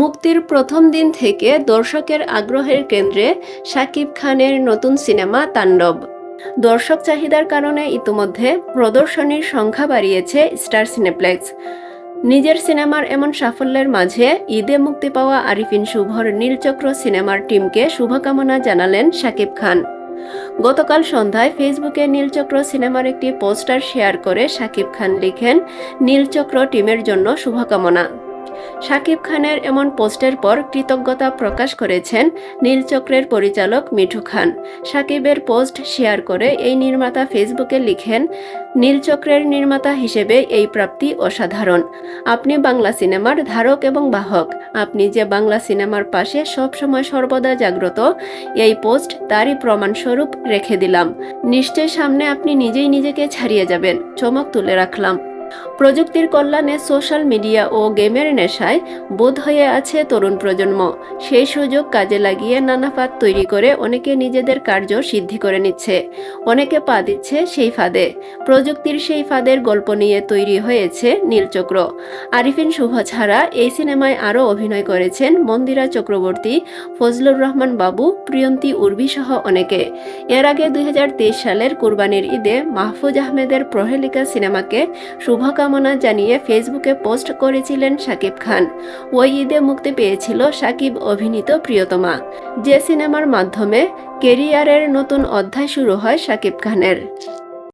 মুক্তির প্রথম দিন থেকে দর্শকের আগ্রহের কেন্দ্রে শাকিব খানের নতুন সিনেমা তাণ্ডব। দর্শক চাহিদার কারণে ইতিমধ্যে প্রদর্শনীর সংখ্যা বাড়িয়েছে স্টার সিনেপ্লেক্স। নিজের সিনেমার এমন সাফল্যের মাঝে ঈদে মুক্তি পাওয়া আরিফিন শুভর নীলচক্র সিনেমার টিমকে শুভকামনা জানালেন শাকিব খান। গতকাল সন্ধ্যায় ফেসবুকে নীলচক্র সিনেমার একটি পোস্টার শেয়ার করে শাকিব খান লিখেন, নীলচক্র টিমের জন্য শুভকামনা। শাকিব খানের এমন পোস্টের পর কৃতজ্ঞতা প্রকাশ করেছেন নীলচক্রের পরিচালক মিঠু খান। শাকিবের পোস্ট শেয়ার করে এই নির্মাতা ফেসবুকে লিখেন নীলচক্রের নির্মাতা হিসেবে এই প্রাপ্তি অসাধারণ। আপনি বাংলা সিনেমার ধারক এবং বাহক। আপনি যে বাংলা সিনেমার পাশে সবসময় সর্বদা জাগ্রত, এই পোস্ট তারই প্রমাণস্বরূপ রেখে দিলাম। নিশ্চয় সামনে আপনি নিজেই নিজেকে ছাড়িয়ে যাবেন। চমক তুলে রাখলাম। প্রযুক্তির কল্যাণে সোশ্যাল মিডিয়া ও গেমের নেশায় বোধ হয়ে আছে তরুণ প্রজন্ম। সেই সুযোগ কাজে লাগিয়ে নানা ফাঁদ তৈরি করে অনেকে নিজেদের কার্য সিদ্ধি করে নিচ্ছে। অনেকে পা দিচ্ছে সেই ফাঁদে। প্রযুক্তির সেই ফাঁদের গল্প নিয়ে তৈরি হয়েছে নীলচক্র আরিফিন শুভ ছাড়া এই সিনেমায় আরও অভিনয় করেছেন মন্দিরা চক্রবর্তী, ফজলুর রহমান বাবু, প্রিয়ন্তী উর্বি সহ অনেকে। এর আগে দুই হাজার তেইশ সালের কুরবানির ঈদে মাহফুজ আহমেদের প্রহেলিকা সিনেমাকে শুভকামনা জানিয়ে ফেসবুকে পোস্ট করেছিলেন শাকিব খান। ওই ঈদে মুক্তি পেয়েছিল শাকিব অভিনীত প্রিয়তমা। যে সিনেমার মাধ্যমে কেরিয়ারের নতুন অধ্যায় শুরু হয় শাকিব খানের।